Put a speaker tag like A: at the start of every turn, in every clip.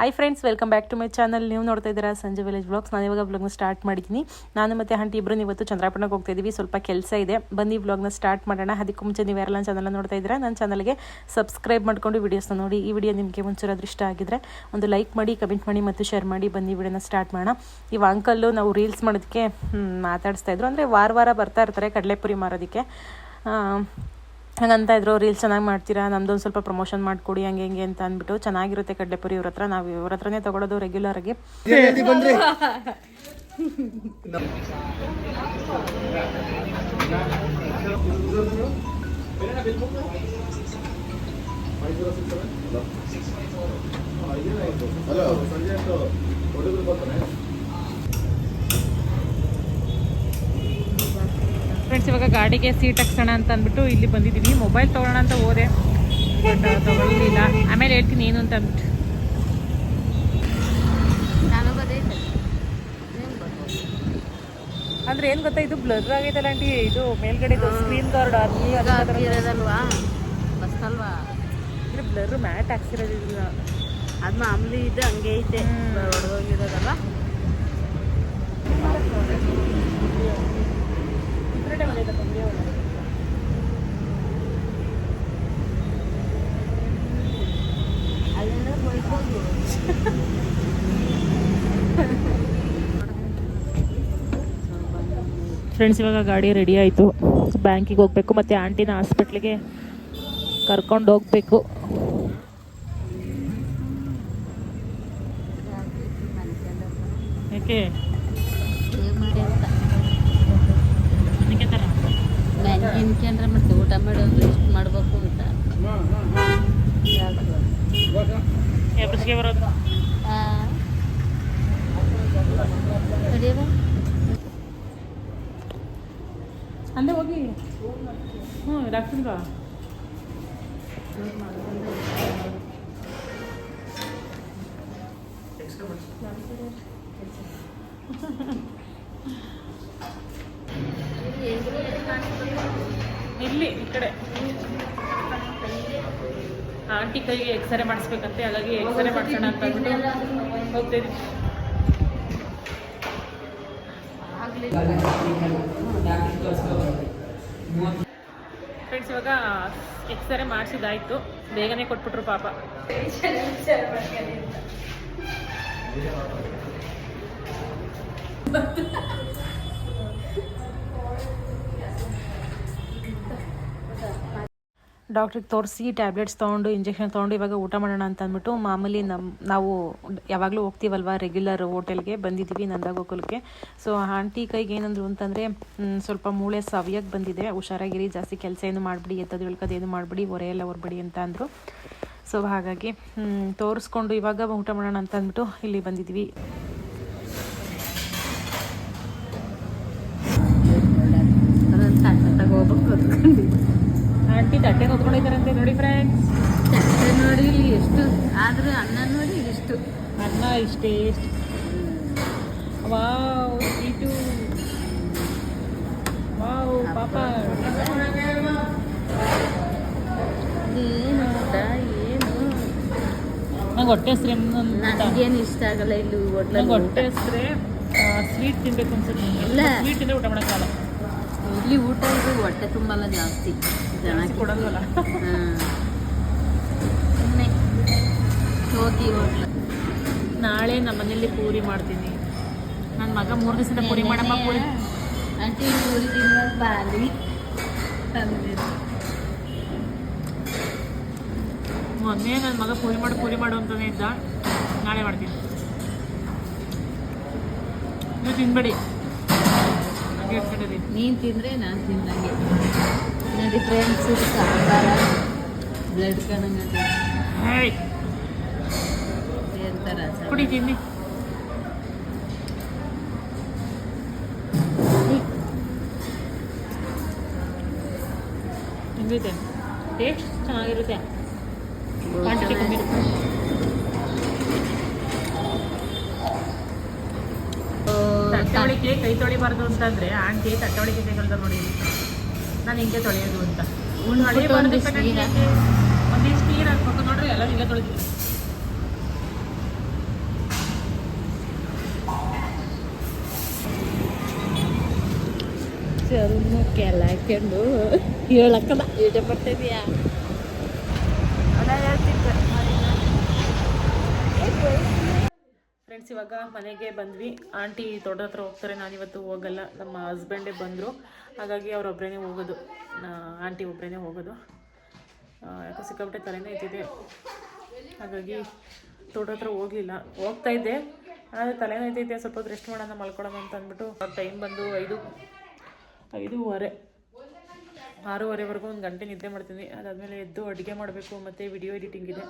A: Hi friends welcome back to my channel ನೀವು ನೋಡ್ತಾ ಇದ್ದೀರಾ ಸಂಜೆ ವಿಲೇಜ್ ಬ್ಲಾಗ್ಸ್ ನಾನು ಇವಾಗ ಬ್ಲಾಗ್ನ ಸ್ಟಾರ್ಟ್ ಮಾಡಿದ್ದೀನಿ. ನಾನು ಮತ್ತು ಹಂಟಿ ಇಬ್ಬರು ಇವತ್ತು ಚಂದ್ರಾಪಟ್ಟಣಕ್ಕೆ ಹೋಗ್ತಾ ಇದ್ದೀವಿ ಸ್ವಲ್ಪ ಕೆಲಸ ಇದೆ. ಬನ್ನಿ ಬ್ಲಾಗ್ನ ಸ್ಟಾರ್ಟ್ ಮಾಡೋಣ. ಅದಕ್ಕೂ ಮುಂಚೆ ನೀವು ಯಾರೆಲ್ಲ ಚಾನಲ್ ನೋಡ್ತಾ ಇದ್ದೀರಾ, ನನ್ನ ಚಾನಲ್ಗೆ ಸಬ್ಸ್ಕ್ರೈಬ್ ಮಾಡ್ಕೊಂಡು ವೀಡಿಯೋಸ್ನ ನೋಡಿ. ಈ ವಿಡಿಯೋ ನಿಮಗೆ ಒಂಚೂರಾದ್ರೂ ಇಷ್ಟ ಆಗಿದ್ರೆ ಒಂದು ಲೈಕ್ ಮಾಡಿ ಕಮೆಂಟ್ ಮಾಡಿ ಮತ್ತು ಶೇರ್ ಮಾಡಿ. ಬನ್ನಿ ವಿಡಿಯೋನ ಸ್ಟಾರ್ಟ್ ಮಾಡೋಣ. ಇವ ಅಂಕಲ್ಲು ನಾವು ರೀಲ್ಸ್ ಮಾಡೋದಕ್ಕೆ ಮಾತಾಡಿಸ್ತಾ ಇದ್ರು. ಅಂದರೆ ವಾರ ವಾರ ಬರ್ತಾ ಇರ್ತಾರೆ ಕಡಲೆಪುರಿ ಮಾರೋದಕ್ಕೆ. ಹಂಗಂತ ಇದ್ರು ರೀಲ್ಸ್ ಚೆನ್ನಾಗಿ ಮಾಡ್ತೀರಾ ನಮ್ದೊಂದು ಸ್ವಲ್ಪ ಪ್ರಮೋಷನ್ ಮಾಡ್ಕೊಡಿ ಹಂಗೆ ಹಿಂಗೆ ಅಂತ ಅಂದ್ಬಿಟ್ಟು ಚೆನ್ನಾಗಿರುತ್ತೆ ಕಡ್ಲೆಪುರಿ ಇವ್ರ ಹತ್ರ. ನಾವು ಇವ್ರ ಹತ್ರನೇ ತೊಗೊಳೋದು ರೆಗ್ಯುಲರ್ ಆಗಿ.
B: ಬನ್ರಿ
A: ಫ್ರೆಂಡ್ಸ್ ಇವಾಗ ಗಾಡಿಗೆ ಸೀಟ್ ಹಾಕ್ಸೋಣ ಅಂತ ಅಂದ್ಬಿಟ್ಟು ಇಲ್ಲಿ ಬಂದಿದ್ದೀವಿ ಮೊಬೈಲ್ ತೊಗೊಳೋಣ ಅಂತ ಹೋದೆ. ಬಟ್ ತೊಗೊಳ್ಳಿಲ್ಲ ಆಮೇಲೆ ಹೇಳ್ತೀನಿ ಏನು ಅಂತ ಅಂದ್ಬಿಟ್ಟು. ಅಂದ್ರೆ ಏನು ಗೊತ್ತಾ ಇದು ಬ್ಲರ್ ಆಗೈತಲ್ಲ ಆಂಟಿ. ಇದು ಮೇಲ್ಗಡೆ ಸ್ಕ್ರೀನ್ ಗಾರ್ಡ್
C: ಇರೋದಲ್ವಾ? ಬಸ್ ಅಲ್ವಾ
A: ಬ್ಲರ್ ಮ್ಯಾಟ್ ಹಾಕ್ಸಿರೋದಿಲ್ಲ
C: ಅದು ಮಾಮೂಲಿ ಇದು ಹಂಗೆ ಐತೆ
A: ಫ್ರೆಂಡ್ಸ್ ಇವಾಗ ಗಾಡಿ ರೆಡಿ ಆಯಿತು. ಬ್ಯಾಂಕಿಗೆ ಹೋಗ್ಬೇಕು ಮತ್ತು ಆಂಟಿನ ಹಾಸ್ಪಿಟ್ಲಿಗೆ ಕರ್ಕೊಂಡು ಹೋಗ್ಬೇಕು. ಯಾಕೆ
C: ಹೇಗೆ ಮಾಡಿ ಅಂತ
A: ನನಗೆ ಥರ
C: ಮೆನ್ಕಿನ್ಕೊಂಡ್ರೆ ಮತ್ತೆ ಊಟ ಮಾಡೋದು ಇಷ್ಟು ಮಾಡ್ಬೇಕು ಅಂತ
A: ಎಬ್ರಿಸ್ಗೆ ಬರೋದು
C: ಆ. ಕಡಿಯವ?
A: ಅಲ್ಲೇ ಹೋಗಿ ಹ್ಞೂ ಡಾಕ್ಟ್ರಿಂದ ಇಲ್ಲಿ ಈ ಕಡೆ. ಆಂಟಿ ಕೈಗೆ ಎಕ್ಸ್ರೇ ಮಾಡಿಸ್ಬೇಕಂತೆ, ಹಾಗಾಗಿ ಎಕ್ಸರೆ ಮಾಡ್ಸೋಣ ಅಂತ ಹೋಗ್ತಿದ್ವಿ ಫ್ರೆಂಡ್ಸ್ ಇವಾಗ ಎಕ್ಸರೆ ಮಾಡಿಸಿದಾಯ್ತು ಬೇಗನೆ ಕೊಟ್ಬಿಟ್ರು ಪಾಪ. ಡಾಕ್ಟ್ರಿಗೆ ತೋರಿಸಿ ಟ್ಯಾಬ್ಲೆಟ್ಸ್ ತೊಗೊಂಡು, ಇಂಜೆಕ್ಷನ್ ತೊಗೊಂಡು ಇವಾಗ ಊಟ ಮಾಡೋಣ ಅಂತ ಅಂದ್ಬಿಟ್ಟು ಮಾಮೂಲಿ ನಮ್ಮ ನಾವು ಯಾವಾಗಲೂ ಹೋಗ್ತೀವಲ್ವ ರೆಗ್ಯುಲರ್ ಹೋಟೆಲ್ಗೆ ಬಂದಿದ್ದೀವಿ ನಂದಗೋಕುಲಕ್ಕೆ ಸೊ ಆಂಟಿ ಕೈಗೆ ಏನಂದ್ರು ಅಂತಂದರೆ ಸ್ವಲ್ಪ ಮೂಳೆ ಸವಿಯಕ್ಕೆ ಬಂದಿದೆ. ಹುಷಾರಾಗಿರಿ, ಜಾಸ್ತಿ ಕೆಲಸ ಏನು ಮಾಡಿಬಿಡಿ, ಎತ್ತದು ಇಳ್ಕೋದು ಏನು ಮಾಡಿಬಿಡಿ ಎಲ್ಲ ಹೊರಬೇಡಿ ಅಂತ ಅಂದರು. ಸೊ ಹಾಗಾಗಿ ತೋರಿಸ್ಕೊಂಡು ಇವಾಗ ಊಟ ಮಾಡೋಣ ಅಂತ ಅಂದ್ಬಿಟ್ಟು ಇಲ್ಲಿ ಬಂದಿದ್ವಿ
C: ತಗೋಬೇಕು ಅಂದ್ಕೊಂಡು
A: ಆಂಟಿ ತಟ್ಟೆ ಹೊತ್ಕೊಂಡಿದ್ದಾರಂತೆ ನೋಡಿ ಫ್ರೆಂಡ್ಸ್
C: ತಟ್ಟೆ ನೋಡಿ ಇಲ್ಲಿ ಎಷ್ಟು ಆದ್ರೆ ಅನ್ನ ನೋಡಿ ಇಷ್ಟು.
A: ಅನ್ನ ಇಷ್ಟೇ ಇಷ್ಟು. ವಾವ್ ಸ್ವೀಟು ವಾವ್ ಪಾಪ.
C: ಏನು ಊಟ ಏನು?
A: ನಂಗೆ ಹೊಟ್ಟೆ ಹೆಸ್ರು
C: ನನಗೇನು ಇಷ್ಟ ಆಗಲ್ಲ ಇಲ್ಲಿ
A: ನಂಗೆ
C: ಹೋಟ್ಲಲ್ಲಿ
A: ಹೊಟ್ಟೆ ಹೆಸ್ರೆ ಸ್ವೀಟ್ ತಿನ್ಬೇಕು ಅನ್ಸುತ್ತೆ
C: ಇಲ್ಲ.
A: ಸ್ವೀಟ್ ತಿಂದ್ರೆ ಊಟ ಮಾಡೋಕ್ಕಲ್ಲ
C: ಇಲ್ಲಿ ಊಟ ಇದು ಹೊಟ್ಟೆ ತುಂಬಲ್ಲ ಜಾಸ್ತಿ. ಜನ
A: ಕೊಡಲ್ಲ
C: ಸುಮ್ಮನೆ ಹೋಗಿ ಹೋಟ್ಲ
A: ನಾಳೆ ನಮ್ಮ ಮನೇಲಿ ಪೂರಿ ಮಾಡ್ತೀನಿ. ನನ್ನ ಮಗ ಮೂರು ದಿವಸದಿಂದ ಪೂರಿ ಮಾಡಮ್ಮ ಪೂರಿ.
C: ಆಂಟಿ ಪೂರಿ ಅಂದಿದ್ದು.
A: ಮೊನ್ನೆ ನನ್ನ ಮಗ ಪೂರಿ ಮಾಡು ಪೂರಿ ಮಾಡು ಅಂತಾನೆ ಇದ್ದ. ನಾಳೆ ಮಾಡ್ತೀನಿ. ನೀವು ತಿನ್ಬೇಡಿ.
C: ನೀನು ತಿಂದರೆ ನಾನು ತಿಂದಂಗೆ. ನೋಡಿ ಫ್ರೆಂಡ್ಸ್ ಇದು ಸಾಂಬಾರ ಬ್ಲಡ್ ಕಣಂಗದೆ
A: ಹೇಯ್
C: ಸೇರ್ತಾರ
A: ಕುಡಿ ತಿನ್ನಿ. ಹೆಂಗಿದೆ ಟೇಸ್ಟ್ ಚೆನ್ನಾಗಿರುತ್ತೆ. ಕ್ವಾಂಟಿಟಿ ಕಮ್ಮಿ ಇರುತ್ತೆ ಅಟ್ಟವಳಿಕೆ ಕೈ ತೊಳಿಬಾರ್ದು ಅಂತಂದ್ರೆ ಆಂಟಿ ಅಟ್ಟವಳಿಕೆ ಕೈಗಲ್ದ ನೋಡಿ. ನಾನು ಹಿಂಗೆ ತೊಳೆಯೋದು ಅಂತ.
C: ಒಂದಿಷ್ಟು ನೀರು
A: ಹಾಕ್ಬೇಕು ನೋಡ್ರಿ ಎಲ್ಲ ಹಿಂಗೆ ತೊಳಿತೀವಿ.
C: ಚರ್ಮಕ್ಕೆ ಎಲ್ಲ ಹಾಕೊಂಡು ಹೇಳಕ್ಕಲ್ಲ ಬರ್ತಿದ್ಯಾ
A: ಅದ ಹೇಳ್ತಿದ್ದೆ. ಇವಾಗ ಮನೆಗೆ ಬಂದ್ವಿ. ಆಂಟಿ ತೋಟದ ಹತ್ರ ಹೋಗ್ತಾರೆ. ನಾನಿವತ್ತು ಹೋಗಲ್ಲ. ನಮ್ಮ ಹಸ್ಬೆಂಡೇ ಬಂದರು. ಹಾಗಾಗಿ ಅವ್ರೊಬ್ಬರೇ ಹೋಗೋದು. ಆಂಟಿ ಒಬ್ಬರೇ ಹೋಗೋದು. ಯಾಕೋ ಸಿಕ್ಕಾಪಟ್ಟೆ ತಲೆನೇ ಇದ್ದಿದೆ ಹಾಗಾಗಿ ದೊಡ್ಡ ಹತ್ರ ಹೋಗಲಿಲ್ಲ. ಹೋಗ್ತಾ ಇದ್ದೆ. ಆದರೆ ತಲೆನೇ ಇದ್ದಿದ್ದೆ ಸ್ವಲ್ಪ ರೆಸ್ಟ್ ಮಾಡೋಣ ಮಲ್ಕೊಳ್ಳೋಣ ಅಂತ ಅಂದ್ಬಿಟ್ಟು ಟೈಮ್ ಬಂದು ಐದು, ಐದೂವರೆ, ಆರೂವರೆವರೆಗೂ ಒಂದು ಗಂಟೆ ನಿದ್ದೆ ಮಾಡ್ತೀನಿ. ಅದಾದಮೇಲೆ ಎದ್ದು ಅಡುಗೆ ಮಾಡಬೇಕು. ಮತ್ತು ವಿಡಿಯೋ ಎಡಿಟಿಂಗ್ ಇದೆ.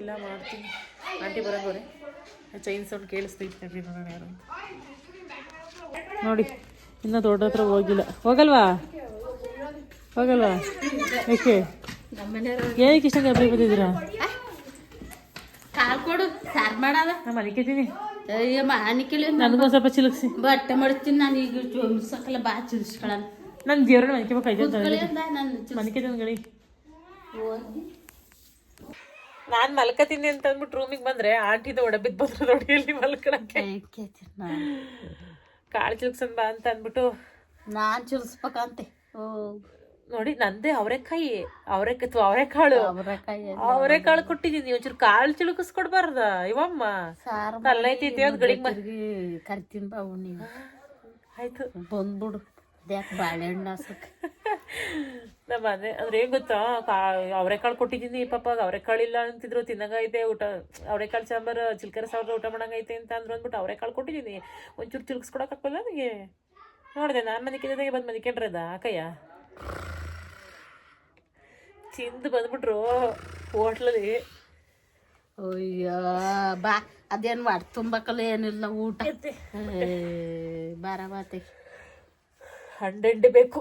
A: ಎಲ್ಲ ಮಾಡ್ತೀನಿ. ಆಂಟಿ ಬರೋಗೋರೆ ಚೈನ್ ಸೌಂಡ್ ಕೇಳಿಸ್ತೈತೆ ನೋಡೋಣ ಯಾರು. ನೋಡಿ ಇನ್ನೂ ದೊಡ್ಡ ಹತ್ರ ಹೋಗಿಲ್ಲ. ಹೋಗಲ್ವಾ? ಹೋಗಲ್ವಾ?
C: ನಮ್ಮನೆಯವ್ರು
A: ಏನಕ್ಕೆ ಇಷ್ಟ ಹಬ್ಬ ಬಂದಿದ್ದೀರಾ?
C: ಕಾಲ್ ಕೊಡು ಸಾರ್ ಮಾಡದ.
A: ನಾನು ಮಲಿಕಿದ್ದೀನಿ
C: ಅಯ್ಯ ಮಾನಿಕೆಲಿ
A: ನನಗೊಂದು ಸ್ವಲ್ಪ ಚಿಲುಕ್ಸಿ.
C: ಬಟ್ಟೆ ಮಾಡ್ತೀನಿ ನಾನು ಈಗ ಸಕಲ ಬಾ ಚಿಲ್ಸ್ಕೊಳಣ
A: ನನ್ನ ದೇವ್ರನ್ನ ಮಲಿಕೆಬೇಕಾಯ್ತು
C: ನಾನು
A: ಮನಿಕೆ ಗಳಿ ನಾನು ಮಲ್ಕತೀನಿ ಅಂತ ಅಂದ್ಬಿಟ್ಟು ರೂಮಿಗೆ ಬಂದ್ರೆ ಆಂಟಿದ ದೊಡ ಬಂದ್ರು ನೋಡಿ ಇಲ್ಲಿ ಮಲ್ಕೊಳಕ್ಕೆ. ಕಾಳು ಚಿಲ್ಕ್ಸನ್ ಬಾ ಅಂತ ಅಂದ್ಬಿಟ್ಟು.
C: ನಾನ್ ಚಿಲ್ಸ್ಬೇಕಂತೆ. ಓ.
A: ನೋಡಿ ನಂದೇ ಅವರೆಕಾಯಿ ಅವರೆಕಾಯಿ ಅವರೆಕಾಳು ಅವರೆಕಾಳು ಕೊಟ್ಟಿದ್ದೀನಿ ಒಂಚೂರು ಕಾಳು ಚಿಳುಕಿಸ್ಕೊಡ್ಬಾರ್ದ ಇವಮ್ಮ ಅಲ್ಲೈತಿ ಗಡಿಗ್
C: ಕರಿತೀನಿ ಬಾ
A: ಆಯ್ತು.
C: ಬಂದ್ಬಿಡು. ಅದ್ಯಾಕೆ ಬಾಳೆಹಣ್ಣು ಹಾಸಕ್ಕೆ
A: ನಮ್ಮ ಮನೆ ಅಂದ್ರೆ ಏನ್ ಗೊತ್ತಾ? ಕಾ ಅವರೆಕಾಳು ಕೊಟ್ಟಿದ್ದೀನಿ ಪಾಪ ಅವರೆಕಾಳು ಇಲ್ಲ ಅಂತಿದ್ರು ತಿನ್ನಂಗೈತೆ ಊಟ ಅವರೆಕಾಳು ಸಾಂಬಾರು ಚಿಲ್ಕರ ಸಾಂಬಾರು ಊಟ ಮಾಡಂಗೈತೆ ಅಂತ ಅಂದ್ರು ಅಂದ್ಬಿಟ್ಟು ಅವರೆಕಾಳು ಕೊಟ್ಟಿದ್ದೀನಿ. ಒಂಚೂರು ಚಿಲ್ಕಿಸ್ಕೊಡಕ್ ಹಾಕಲ್ಲ ನನಗೆ ನೋಡಿದೆ ನಾನು ಮನಿಕೆ ಬಂದು ಅದ ಅಕ್ಕಯ್ಯ ತಿಂದು ಬಂದ್ಬಿಟ್ರು ಹೋಟ್ಲಲ್ಲಿ.
C: ಅಯ್ಯೋ ಬಾ ಅದೇನು ಮಾಡಿ ತುಂಬಕಲ್ಲ ಏನಿಲ್ಲ ಊಟ. ಬಾರ ಬಾತೆ.
A: ಹಂಡೆಂಡೆ ಬೇಕು.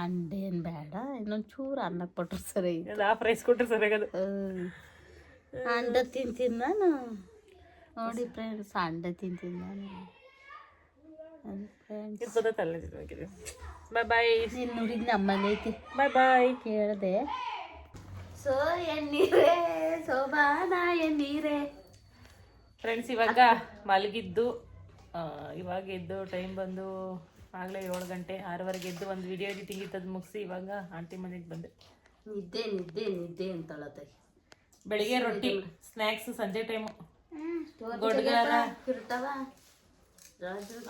C: ಅಂಡೇನು ಬೇಡ ಇನ್ನೊಂದು ಚೂರು ಅನ್ನಕ್ಕೆ ಕೊಟ್ರು ಸರಿ
A: ಒಂದು ಹಾಫ್ ರೈಸ್ ಕೊಟ್ರೆ ಸರಿಯಾಗದು.
C: ಅಂಡ ತಿಂತೀನಿ ನಾನು. ನೋಡಿ ಫ್ರೆಂಡ್ಸ್ ಅಂಡ ತಿಂತೀನಿ ನಾನು.
A: ಬಾಯ್ ಬಾಯ್
C: ನೀನು ನೋಡಿದ್ ನಮ್ಮಲ್ಲಿ ಐತಿ.
A: ಬಾಯ್ ಬಾಯ್
C: ಕೇಳಿದೆ. ಸೋ ಎಣ್ಣೀರೇ ಸೋಬಾನ ಎಣ್ಣೀರೇ
A: ಫ್ರೆಂಡ್ಸ್ ಇವಾಗ ಮಲಗಿದ್ದು ಆ, ಇವಾಗ ಎದ್ದು ಟೈಮ್ ಬಂದು ಆಗಲೇ ಏಳು ಗಂಟೆ ಆರೂವರೆಗೆ ಎದ್ದು ಒಂದು ವಿಡಿಯೋ ಎಡಿಟಿಂಗ್ ಇತ್ತದು ಮುಗಿಸಿ ಇವಾಗ ಆಂಟಿ ಮನೆಗೆ ಬಂದೆ.
C: ನಿದ್ದೆ ನಿದ್ದೆ ನಿದ್ದೆ ಅಂತಳತ್ತೆ
A: ಬೆಳಿಗ್ಗೆ ರೊಟ್ಟಿ ಸ್ನ್ಯಾಕ್ಸ್ ಸಂಜೆ ಟೈಮು ಗೊಡ್ಗಾರ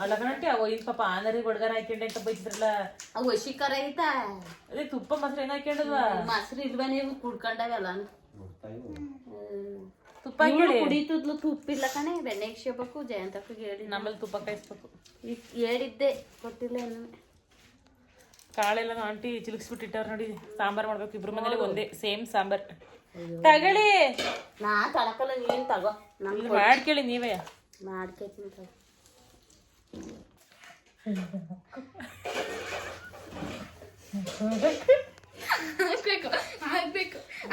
A: ಅಳಗಂಟೆ ಅವ ಇನ್ ಪಾಪ ಆನರಿ ಗೊಡ್ಗಾರ ಹಾಕೊಂಡೆ ಅಂತ ಬೈತಿದ್ರಲ್ಲ.
C: ಅವು ವಶೀಕರ ಐತಾ.
A: ಅದೇ ತುಪ್ಪ ಮೊಸರು ಏನ್ ಹಾಕೊಂಡದ್ವಾ
C: ಮೊಸರು ಇಲ್ವಾ ನೀವು ಕುಡ್ಕೊಂಡವೆಲ್ಲ.
A: ತುಪ್ಪ
C: ಕುಡಿತಿದ್ಲು ತುಪ್ಪಿಲ್ಲ ಕಣೆ. ಬೆಣ್ಣೆ ಇಕ್ಸ್ಕೋಬೇಕು ಜಯಂತಕ್ಕ ಹೇಳಿ
A: ನಮ್ಮಲ್ಲಿ ತುಪ್ಪ ಕಾಯಿಸ್ಬೇಕು.
C: ಹೇಳಿದ್ದೆ ಏನು
A: ಕಾಳೆಲ್ಲ ಆಂಟಿ ಚಿಲುಕ್ಸ್ಬಿಟ್ಟಿಟ್ಟವ್ರು ನೋಡಿ ಸಾಂಬಾರ್ ಮಾಡ್ಬೇಕು. ಇಬ್ರು ಮನೇಲಿ ಒಂದೇ ಸೇಮ್ ಸಾಂಬಾರ್. ತಗೊಳ್ಳಿ.
C: ನಾ ತಳಕಲ್ಲ ನೀನ್ ತಗೋ. ನಮ್ಗೆ
A: ಇದು ಮಾಡ್ಕೇಳಿ ನೀವೇ.
C: ಮಾಡ್ಕೇತೀನಿ ತಗೋ. ಆ,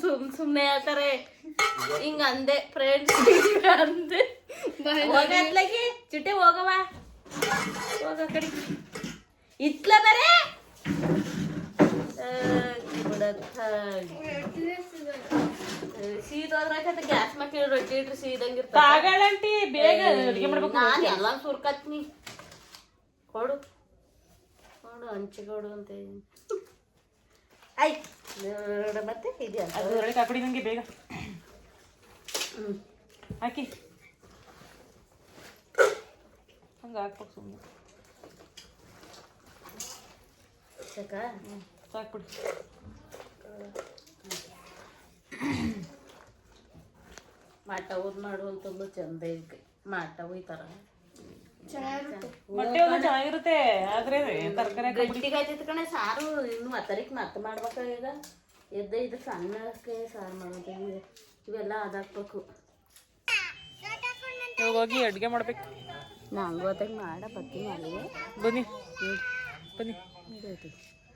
C: ಸುಮ್ ಸುಮ್ನೆ ಹೇಳ್ತಾರೆ. ಹಿಂಗ ಅಂದೆ ಫ್ರೆಂಡ್ಸ್ ಅಂದೆ. ಹೋಗತ್ಲಾಗಿ ಚಿಟ್ಟೆ ಹೋಗವ ಹೋಗ ಕಡೆ. ಇತ್ಲ ಬರೇ? ಸೀದೋದ್ರಾಕತ್ತೆ ಗ್ಯಾಸ್ ಮಕ್ಕಳು ರೊಟ್ಟಿ ಇಟ್ರೆ ಸೀದಂಗಿರ್ತಾವ
A: ತಗೊಳ್ಳಂಟಿ ಬೇಗ ಅಡುಗೆ ಮಾಡ್ಬೇಕು
C: ನಾನು ಎಲ್ಲ ಸುರ್ಕತ್ನಿ. ಕೊಡು. ಕೊಡು ಹಂಚಿ ಕೊಡು ಅಂತ ಆಯ್ತು ನೋಡ ಮತ್ತೆ ಇದೆ
A: ಅದು ಒಳಗೆ ಹಾಕೊಡಿ ನಂಗೆ ಬೇಗ. ಹಾಕಿ. ಹಂಗೆ ಹಾಕ್ಬೇಕು ಸುಮ್ಮನೆ
C: ಸಾಕಾ?
A: ಸಾಕ್ಬಿಡಿ.
C: ಮಾಟ ಊದ್ ಮಾಡುವಂಥದ್ದು ಚಂದ ಐತಿ. ಮಾಟ ಒಯ್ತಾರ
A: ಮೊಟ್ಟೆ ಒಂದು ಚೆನ್ನಾಗಿರುತ್ತೆ. ಆದ್ರೆ ತರಕಾರಿ
C: ಗಟ್ಟಿಗಾಯ್ತೈತಿ ಕಣೆ ಸಾರು ಇನ್ನು ಮತ್ತರಿಕ್ ಮತ್ತೆ ಮಾಡ್ಬೇಕಾಗ್ಯದ? ಎದ್ದ ಇದು ಸಣ್ಣಕ್ಕೆ ಸಾರು ಮಾಡೋದು ಇವೆ- ಇವೆಲ್ಲ ಅದಾಕ್ಬೇಕು.
A: ಇವಾಗ ಹೋಗಿ ಅಡುಗೆ ಮಾಡ್ಬೇಕು.
C: ನಂಗೆ ಗೊತ್ತಾಗ ಮಾಡ ಬರ್ತೀನಿ ಅಲ್ಲಿಗೆ.
A: ಬನ್ನಿ. ಬನ್ನಿ.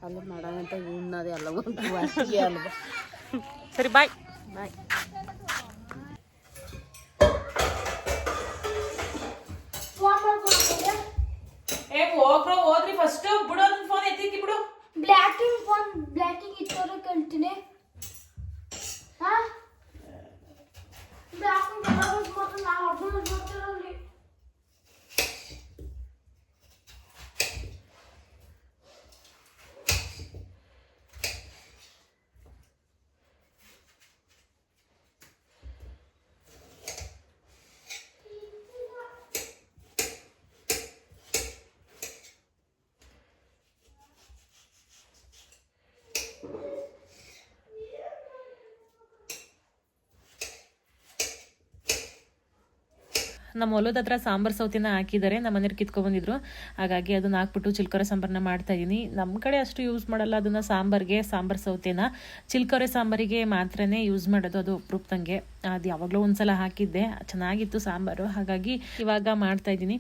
C: ಅಲ್ಲಿ ಮಾಡೋಣಂತ ಉಣ್ಣೋದು ಎಲ್ಲ ಒಂದು ಅಲ್ವ.
A: ಸರಿ ಬಾಯ್
C: ಬಾಯ್
A: ಹೋಗ್ರೋ ಹೋದ್ರಿ ಫಸ್ಟ್ ಬಿಡು ಅದನ್ನ ಫೋನ್ ಎತ್ತಿಕ್ಕಿ ಬಿಡು.
B: ಬ್ಲ್ಯಾಕಿಂಗ್ ಫೋನ್ ಬ್ಲ್ಯಾಕಿಂಗ್ ಇಟ್ಟೋರು ಕೇಳ್ತೀನಿ.
C: ಹಾ? ಬ್ಯಾಸ್ನ ನಾನು ಅರ್ಧ ಮಾಡ್ತೀನಿ
A: ನಮ್ಮ ಹೊಲದ ಹತ್ರ ಸಾಂಬಾರು ಸೌತಿನ ಹಾಕಿದ್ದಾರೆ, ನಮ್ಮ ಮನೆಯವ್ರು ಕಿತ್ಕೊಬಂದಿದ್ರು ಹಾಗಾಗಿ ಅದನ್ನ ಹಾಕ್ಬಿಟ್ಟು ಚಿಲ್ಕೊರೆ ಸಾಂಬಾರನ್ನ ಮಾಡ್ತಾ ಇದ್ದೀನಿ ನಮ್ಮ ಕಡೆ ಅಷ್ಟು ಯೂಸ್ ಮಾಡಲ್ಲ ಅದನ್ನು ಸಾಂಬಾರಿಗೆ, ಸಾಂಬಾರು ಸೌತೆನ. ಚಿಲ್ಕೊರೆ ಸಾಂಬಾರಿಗೆ ಮಾತ್ರನೇ ಯೂಸ್ ಮಾಡೋದು ಅದು ಉಪ್ರೂಪ್ತಂಗೆ ಅದು ಯಾವಾಗಲೂ ಒಂದ್ಸಲ ಹಾಕಿದ್ದೆ. ಚೆನ್ನಾಗಿತ್ತು ಸಾಂಬಾರು. ಹಾಗಾಗಿ ಇವಾಗ ಮಾಡ್ತಾ ಇದ್ದೀನಿ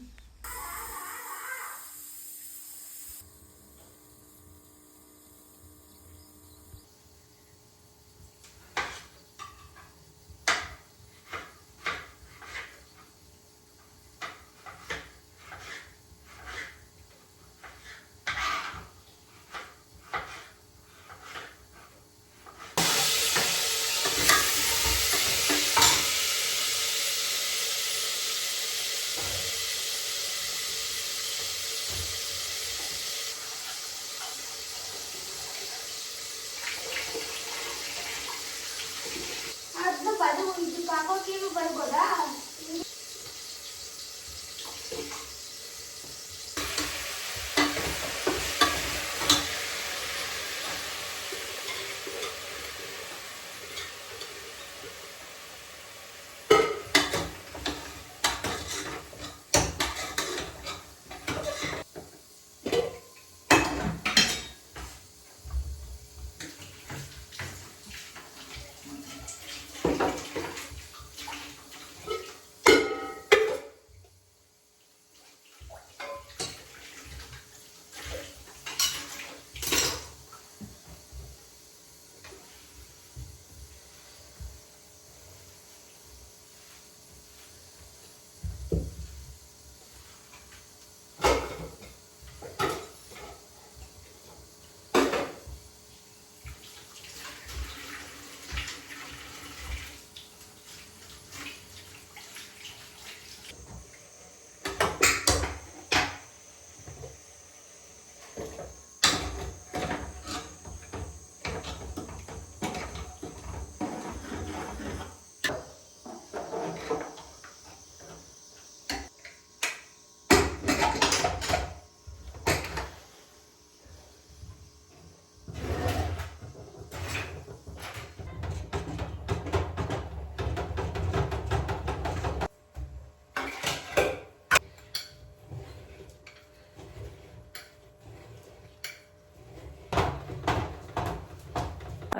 B: vai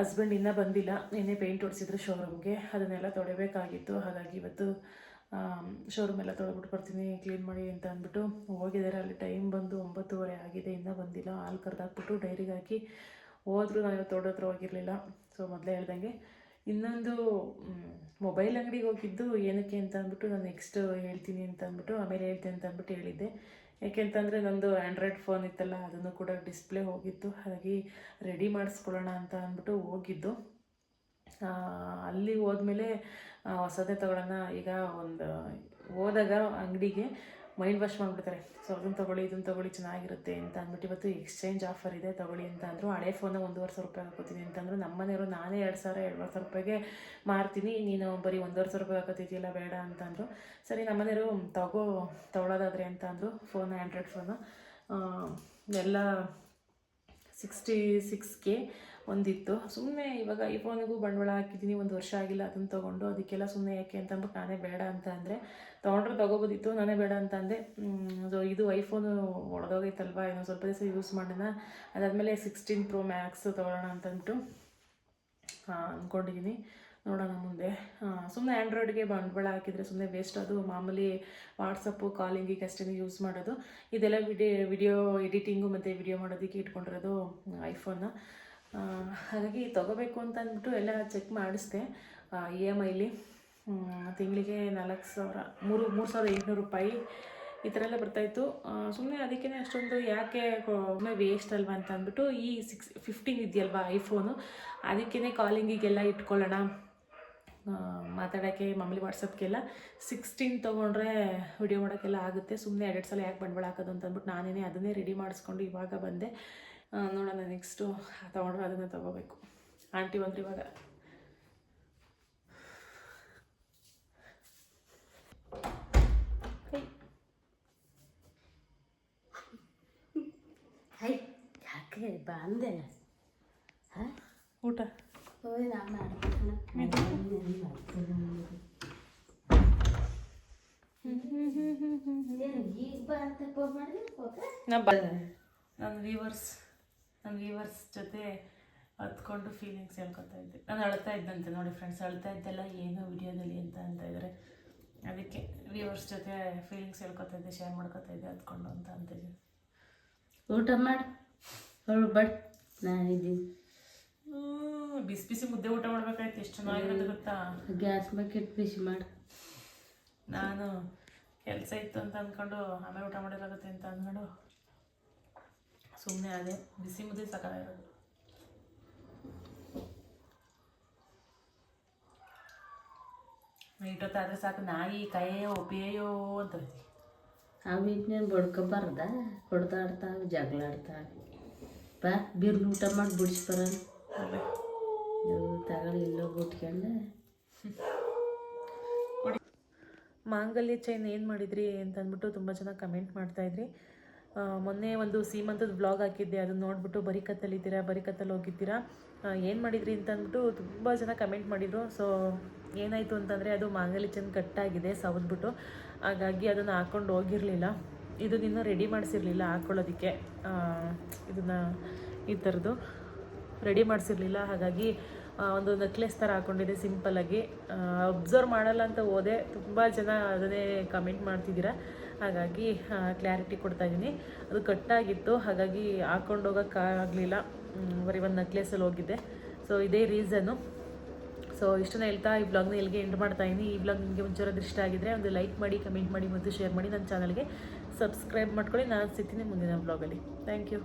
A: ಹಸ್ಬೆಂಡ್ ಇನ್ನೂ ಬಂದಿಲ್ಲ. ನಿನ್ನೆ ಪೇಂಟ್ ಹೊಡಿಸಿದ್ರು ಶೋರೂಮ್ಗೆ ಅದನ್ನೆಲ್ಲ ತೊಳಿಬೇಕಾಗಿತ್ತು. ಹಾಗಾಗಿ ಇವತ್ತು ಶೋರೂಮ್ ಎಲ್ಲ ತೊಳೆದ್ಬಿಟ್ಟು ಬರ್ತೀನಿ ಕ್ಲೀನ್ ಮಾಡಿ ಅಂತ ಅಂದ್ಬಿಟ್ಟು ಹೋಗಿದ್ದಾರೆ. ಅಲ್ಲಿ ಟೈಮ್ ಬಂದು ಒಂಬತ್ತುವರೆ ಆಗಿದೆ ಇನ್ನೂ ಬಂದಿಲ್ಲ. ಹಾಲು ಕರೆದಾಕ್ಬಿಟ್ಟು ಡೈರಿಗೆ ಹಾಕಿ ಹೋದ್ರು. ನಾನು ಇವತ್ತು ಹತ್ರ ಹೋಗಿರಲಿಲ್ಲ. ಸೊ ಮೊದಲೇ ಹೇಳ್ದಂಗೆ ಇನ್ನೊಂದು ಮೊಬೈಲ್ ಅಂಗಡಿಗೆ ಹೋಗಿದ್ದು ಏನಕ್ಕೆ ಅಂತ ಅಂದ್ಬಿಟ್ಟು ನಾನು ನೆಕ್ಸ್ಟ್ ಹೇಳ್ತೀನಿ ಅಂತ ಅಂದ್ಬಿಟ್ಟು ಆಮೇಲೆ ಹೇಳ್ತೀನಿ ಅಂತ ಅಂದ್ಬಿಟ್ಟು ಹೇಳಿದ್ದೆ. ಯಾಕೆಂತಂದರೆ ನಂದು ಆ್ಯಂಡ್ರಾಯ್ಡ್ ಫೋನ್ ಇತ್ತಲ್ಲ, ಅದನ್ನು ಕೂಡ ಡಿಸ್ಪ್ಲೇ ಹೋಗಿತ್ತು. ಹಾಗಾಗಿ ರೆಡಿ ಮಾಡಿಸ್ಕೊಳ್ಳೋಣ ಅಂತ ಅಂದ್ಬಿಟ್ಟು ಹೋಗಿದ್ದು. ಅಲ್ಲಿ ಹೋದ್ಮೇಲೆ ಹೊಸದೇ ತಗೊಳ್ಳೋಣ. ಈಗ ಒಂದು, ಹೋದಾಗ ಅಂಗಡಿಗೆ ಮೈಂಡ್ ವಾಶ್ ಮಾಡಿಬಿಡ್ತಾರೆ. ಸೊ ಅದನ್ನು ತೊಗೊಳ್ಳಿ, ಇದನ್ನು ತೊಗೊಳ್ಳಿ, ಚೆನ್ನಾಗಿರುತ್ತೆ ಅಂತ ಅಂದ್ಬಿಟ್ಟು ಇವತ್ತು ಎಕ್ಸ್ಚೇಂಜ್ ಆಫರ್ ಇದೆ. ತೊಗೊಳ್ಳಿ ಅಂತ ಅಂದರು, ಹಳೆ ಫೋನ ಒಂದೂವರೆ ಸಾವಿರ ರೂಪಾಯಿ ಹಾಕೋತೀನಿ ಅಂತಂದರು ನಮ್ಮ ಮನೆಯವರು ನಾನೇ ಎರಡು ಸಾವಿರ ಎರಡುವರೆ ಸಾವಿರ ರೂಪಾಯಿಗೆ ಮಾರ್ತೀನಿ. ನೀನು ಬರೀ ಒಂದೂವರೆ ಸಾವಿರ ರೂಪಾಯಿ ಹಾಕೋತಿದ್ಯಲ್ಲ, ಬೇಡ ಅಂತಂದರು ಸರಿ, ನಮ್ಮ ಮನೆಯವರು ತಗೋ, ತೊಗೊಳೋದಾದ್ರೆ ಅಂತ ಅಂದರು ಫೋನ್ ಆ್ಯಂಡ್ರಾಯ್ಡ್ ಫೋನು ಎಲ್ಲ ಸಿಕ್ಸ್ಟಿ ಸಿಕ್ಸ್ ಕೆ ಒಂದಿತ್ತು. ಸುಮ್ಮನೆ ಇವಾಗ ಐಫೋನಿಗೂ ಬಂಡವಾಳ ಹಾಕಿದ್ದೀನಿ, ಒಂದು ವರ್ಷ ಆಗಿಲ್ಲ ಅದನ್ನು ತೊಗೊಂಡು. ಅದಕ್ಕೆಲ್ಲ ಸುಮ್ಮನೆ ಯಾಕೆ ಅಂತಂದ್ಬಿಟ್ಟು ನಾನೇ ಬೇಡ ಅಂತ ಅಂದರೆ, ತೊಗೊಂಡ್ರೆ ತೊಗೋಬೋದಿತ್ತು, ನಾನೇ ಬೇಡ ಅಂತ ಅಂದೆ ಸೊ ಇದು ಐಫೋನು ಒಡೆದೋಗೈತಲ್ವ ಇನ್ನೊಂದು ಸ್ವಲ್ಪ ದಿವಸ ಯೂಸ್ ಮಾಡೋಣ. ಅದಾದಮೇಲೆ ಸಿಕ್ಸ್ಟೀನ್ ಪ್ರೋ ಮ್ಯಾಕ್ಸ್ ತೊಗೊಳ್ಳೋಣ ಅಂತಂದ್ಬಿಟ್ಟು ಅಂದ್ಕೊಂಡಿದ್ದೀನಿ ನೋಡೋಣ ಮುಂದೆ. ಸುಮ್ಮನೆ ಆ್ಯಂಡ್ರಾಯ್ಡ್ಗೆ ಬಂಡವಾಳ ಹಾಕಿದರೆ ಸುಮ್ಮನೆ ವೇಸ್ಟ್ ಅದು ಮಾಮೂಲಿ ವಾಟ್ಸಪ್ಪು ಕಾಲಿಂಗಿಗೆ ಅಷ್ಟೇ ಯೂಸ್ ಮಾಡೋದು. ಇದೆಲ್ಲ ವಿಡಿಯೋ ವಿಡಿಯೋ ಎಡಿಟಿಂಗು ಮತ್ತು ವಿಡಿಯೋ ಮಾಡೋದಕ್ಕೆ ಇಟ್ಕೊಂಡಿರೋದು ಐಫೋನ್ನ ಹಾಗಾಗಿ ತೊಗೋಬೇಕು ಅಂತ ಅಂದ್ಬಿಟ್ಟು ಎಲ್ಲ ಚೆಕ್ ಮಾಡಿಸ್ದೆ. ಇ ಎಂ ಐಲಿ ತಿಂಗಳಿಗೆ ನಾಲ್ಕು ಸಾವಿರ, ಮೂರು ಮೂರು ಸಾವಿರದ ಎಂಟುನೂರು ರೂಪಾಯಿ ಈ ಥರ ಎಲ್ಲ ಬರ್ತಾಯಿತ್ತು ಸುಮ್ಮನೆ ಅದಕ್ಕೇ ಅಷ್ಟೊಂದು ಯಾಕೆ ಒಮ್ಮೆ ವೇಸ್ಟ್ ಅಲ್ವಾ ಅಂತ ಅಂದ್ಬಿಟ್ಟು ಈ ಸಿಕ್ಸ್ ಫಿಫ್ಟೀನ್ ಇದೆಯಲ್ವಾ ಐಫೋನು ಅದಕ್ಕೇ ಕಾಲಿಂಗಿಗೆಲ್ಲ ಇಟ್ಕೊಳ್ಳೋಣ. ಮಾತಾಡೋಕ್ಕೆ ಮಾಮೂಲಿ ವಾಟ್ಸಪ್ಗೆಲ್ಲ ಸಿಕ್ಸ್ಟೀನ್ ತೊಗೊಂಡ್ರೆ ವಿಡಿಯೋ ಮಾಡೋಕ್ಕೆಲ್ಲ ಆಗುತ್ತೆ. ಸುಮ್ಮನೆ ಎರಡು ಸಲ ಯಾಕೆ ಬಂಡವಾಳ ಹಾಕೋದು ಅಂತ ಅಂದ್ಬಿಟ್ಟು ನಾನೇ ಅದನ್ನೇ ರೆಡಿ ಮಾಡಿಸ್ಕೊಂಡು ಇವಾಗ ಬಂದೆ. ನೋಡೋಣ ನೆಕ್ಸ್ಟು ತೊಗೊಂಡ್ರೆ ಅದನ್ನು ತೊಗೋಬೇಕು. ಆಂಟಿ ಬಂದ್ರಿ ಇವಾಗ. ಹೈ.
C: ಯಾಕೆ ಬಂದೆ ಹಾಂ?
A: ಊಟ?
C: ನಾನು ನಾ
A: ನನ್ನ ವ್ಯೂವರ್ಸ್ ಜೊತೆ ಹತ್ಕೊಂಡು ಫೀಲಿಂಗ್ಸ್ ಹೇಳ್ಕೊತಾ ಇದ್ದೆ. ನಾನು ಅಳ್ತಾ ಇದ್ದಂತೆ ನೋಡಿ ಫ್ರೆಂಡ್ಸ್ ಅಳ್ತಾ ಇದ್ದೆಲ್ಲ ಏನು ವಿಡಿಯೋದಲ್ಲಿ ಅಂತ ಅಂತ ಇದ್ದಾರೆ ಅದಕ್ಕೆ ವ್ಯೂವರ್ಸ್ ಜೊತೆ ಫೀಲಿಂಗ್ಸ್ ಹೇಳ್ಕೊತಾ ಇದ್ದೆ ಶೇರ್ ಮಾಡ್ಕೊತಾ ಇದ್ದೆ ಹತ್ಕೊಂಡು ಅಂತ ಅಂತಿದ್ದೆ
C: ಊಟ ಮಾಡಿ. ಅವಳು ಬಟ್ ನಾನಿದ್ದೀನಿ
A: ಬಿಸಿ ಬಿಸಿ ಮುದ್ದೆ ಊಟ ಮಾಡ್ಬೇಕಾಯ್ತು ಎಷ್ಟು ಚೆನ್ನಾಗಿರೋದು ಗೊತ್ತಾ?
C: ಗ್ಯಾಸ್ ಬಕೆಟ್ ಬಿಸಿ ಮಾಡಿ.
A: ನಾನು ಕೆಲಸ ಇತ್ತು ಅಂತ ಅಂದ್ಕೊಂಡು ಆಮೇಲೆ ಊಟ ಮಾಡಿರೋಗುತ್ತೆ ಅಂತ ಅಂದ್ಕೊಂಡು ಸುಮ್ಮನೆ ಅದೇ ಬಿಸಿ ಮುದ್ದೆ ಸಾಕಾಗಿರೋದು ಇಟ್ಟೊತ್ತಾದ್ರೆ ಸಾಕು ನಾಯಿ ಕೈಯೋ ಪೇಯೋ ಅಂತ
C: ಅವು ಇನ್ನೇನು ಬಡ್ಕೊಬಾರ್ದ ಹೊಡೆದಾಡ್ತಾವೆ ಜಗಳಾಡ್ತಾವೆ ಬಾ ಬಿರ್ಲು ಊಟ ಮಾಡಿ ಬಿಡಿಸ್ಬಾರ ತಗೊಳ್ಳಿಲ್ಲೋ ಬಿಟ್ಕೊಂಡು
A: ಮಾಂಗಲ್ಯ ಚೈನ್ ಏನು ಮಾಡಿದ್ರಿ ಅಂತ ಅಂದ್ಬಿಟ್ಟು ತುಂಬ ಜನ ಕಮೆಂಟ್ ಮಾಡ್ತಾಯಿದ್ರಿ ಮೊನ್ನೆ ಒಂದು ಸೀಮಂತದ ಬ್ಲಾಗ್ ಹಾಕಿದ್ದೆ. ಅದನ್ನ ನೋಡಿಬಿಟ್ಟು ಬರೀ ಕತ್ತಲ್ಲಿದ್ದೀರಾ ಬರೀ ಕತ್ತಲ್ಲಿ ಹೋಗಿದ್ದೀರಾ? ಏನು ಮಾಡಿದ್ರಿ ಅಂತ ಅಂದ್ಬಿಟ್ಟು ತುಂಬ ಜನ ಕಮೆಂಟ್ ಮಾಡಿದರು. ಸೊ ಏನಾಯಿತು ಅಂತಂದರೆ ಅದು ಮಾಂಗಲಿ ಚೆಂದ ಕಟ್ಟಾಗಿದೆ ಸವದ್ಬಿಟ್ಟು. ಹಾಗಾಗಿ ಅದನ್ನು ಹಾಕ್ಕೊಂಡು ಹೋಗಿರಲಿಲ್ಲ. ಇದು ಇನ್ನೂ ರೆಡಿ ಮಾಡಿಸಿರ್ಲಿಲ್ಲ ಹಾಕ್ಕೊಳ್ಳೋದಕ್ಕೆ ಇದನ್ನು ಈ ಥರದ್ದು ರೆಡಿ ಮಾಡಿಸಿರ್ಲಿಲ್ಲ. ಹಾಗಾಗಿ ಒಂದು ನೆಕ್ಲೆಸ್ ಥರ ಹಾಕ್ಕೊಂಡಿದ್ದೆ ಸಿಂಪಲ್ಲಾಗಿ ಅಬ್ಸರ್ವ್ ಮಾಡಲ್ಲ ಅಂತ ಹೋದೆ. ತುಂಬ ಜನ ಅದನ್ನೇ ಕಮೆಂಟ್ ಮಾಡ್ತಿದ್ದೀರಾ. ಹಾಗಾಗಿ ಕ್ಲಾರಿಟಿ ಕೊಡ್ತಾ ಇದ್ದೀನಿ ಅದು ಕಟ್ಟಾಗಿತ್ತು, ಹಾಗಾಗಿ ಹಾಕ್ಕೊಂಡು ಹೋಗೋಕ್ಕಾಗಲಿಲ್ಲ ಬರೀ ಒಂದು ನೆಕ್ಲೆಸಲ್ಲಿ ಹೋಗಿದ್ದೆ ಸೊ ಇದೇ ರೀಸನ್ನು ಸೊ ಇಷ್ಟನ್ನ ಹೇಳ್ತಾ ಈ ಬ್ಲಾಗ್ನ ಎಲ್ಲಿಗೆ ಎಂಡ್ ಮಾಡ್ತಾ ಇದ್ದೀನಿ ಈ ಬ್ಲಾಗ್ ನಿಮಗೆ ಮುಂಚೆ ಇಷ್ಟ ಆಗಿದ್ರೆ ಒಂದು ಲೈಕ್ ಮಾಡಿ ಕಮೆಂಟ್ ಮಾಡಿ, ಮತ್ತು ಶೇರ್ ಮಾಡಿ ನನ್ನ ಚಾನಲ್ಗೆ ಸಬ್ಸ್ಕ್ರೈಬ್ ಮಾಡ್ಕೊಳ್ಳಿ. ನಾನು ಸಿಗ್ತೀನಿ ಮುಂದಿನ ಬ್ಲಾಗಲ್ಲಿ ಥ್ಯಾಂಕ್ ಯು